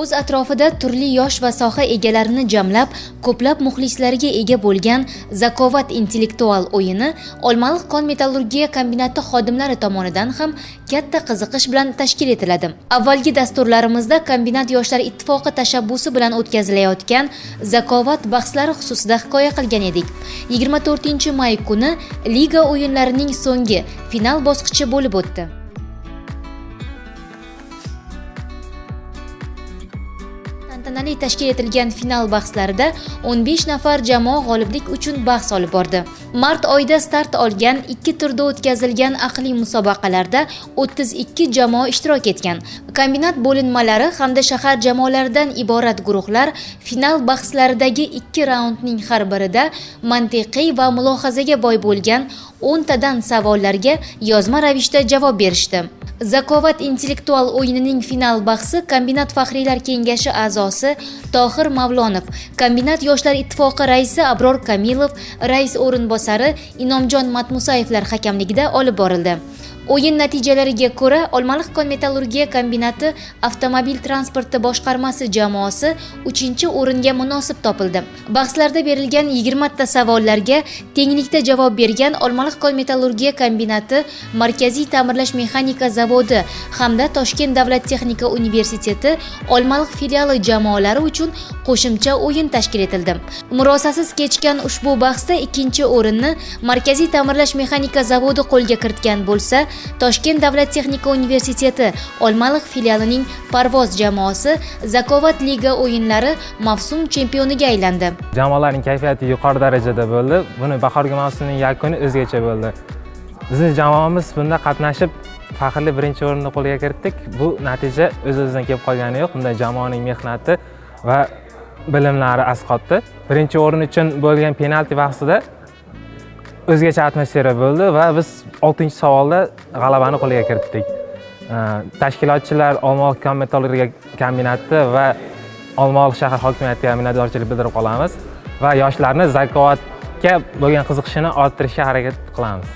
o'z atrofida turli yosh va soha egalarini jamlab ko'plab muxlislariga ega bo'lgan zakovat intellektual o'yini olmaliq kon metallurgiya kombinati xodimlari tomonidan ham katta qiziqish bilan tashkil etiladi. Avvalgi dasturlarimizda kombinat yoshlar ittifoqi tashabbusi bilan o'tkazilayotgan zakovat bahslari xususida hikoya qilgan edik. 24 may kuni liga o'yinlarining so'nggi final bosqichi bo'lib o'tdi. Tantanali tashkil etilgan final bahslarida 15 nafar jamoa g'oliblik uchun bahs olib bordi. Mart oyida start olgan ikki turda o'tkazilgan aqliy musobaqalarda 32 jamoa ishtirok etgan. Kombinat bo'linmalari hamda shahar jamoalaridan iborat guruhlar final bahslaridagi ikki raundning har birida mantiqiy va mulohazaga boy bo'lgan 10 tadan savollarga yozma ravishda javob berishdi. Zakovat intellektual o'yinining final bahsi kombinat faxriylar kengashi a'zosi tohir mavlonov. Kombinat yoshlar ittifoqi raisi abror kamilov rais o'rinbosari inomjon matmusayevlar hakamligida olib borildi. O'yin natijalariga ko'ra olmaliq kon metallurgiya kombinati avtomobil transporti boshqarmasi jamoasi 3 o'ringa munosib topildi. Bahslarda berilgan 20 ta savollarga tenglikda javob bergan olmaliq kon metallurgiya kombinati markaziy ta'mirlash mexanika zavodi hamda toshkent davlat texnika universiteti olmaliq filiali jamoalari uchun qo'shimcha o'yin tashkil etildi. Murosasiz kechgan ushbu bahsda ikkinchi o'rinni markaziy ta'mirlash mexanika zavodi qo'lga kiritgan bo'lsa toshkent davlat texnika universiteti olmaliq filialining parvoz jamoasi zakovat liga o'yinlari mavsum chempioniga aylandi. Jamoalarning kayfiyati yuqori darajada bo'ldi. Buni bahorgi mavsumning yakuni o'zgacha bo'ldi. Bizni jamoamiz bunda qatnashib faxrli birinchi o'rinni qo'lga kiritdik. Bu natija o'z o'zidan kelib qolgani yo'q. Bunda jamoaning mehnati va bilimlari asqotdi. Birinchi o'rin uchun bo'lgan penalti bahsida o'zgacha atmosfera bo'ldi va biz oltinchi savolda g'alabani qo'lga kiritdik. Tashkilotchilar olmaliq kon metallurgiya kombinati va olmaliq shahar hokimiyatiga minnatdorchilik bildirib qolamiz va yoshlarni zakovatga bo'lgan qiziqishini orttirishga harakat qilamiz.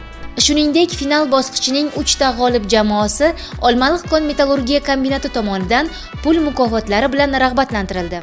Shuningdek final bosqichining 3 ta g'olib jamoasi olmaliq kon metallurgiya kombinati tomonidan pul mukofotlari bilan rag'batlantirildi.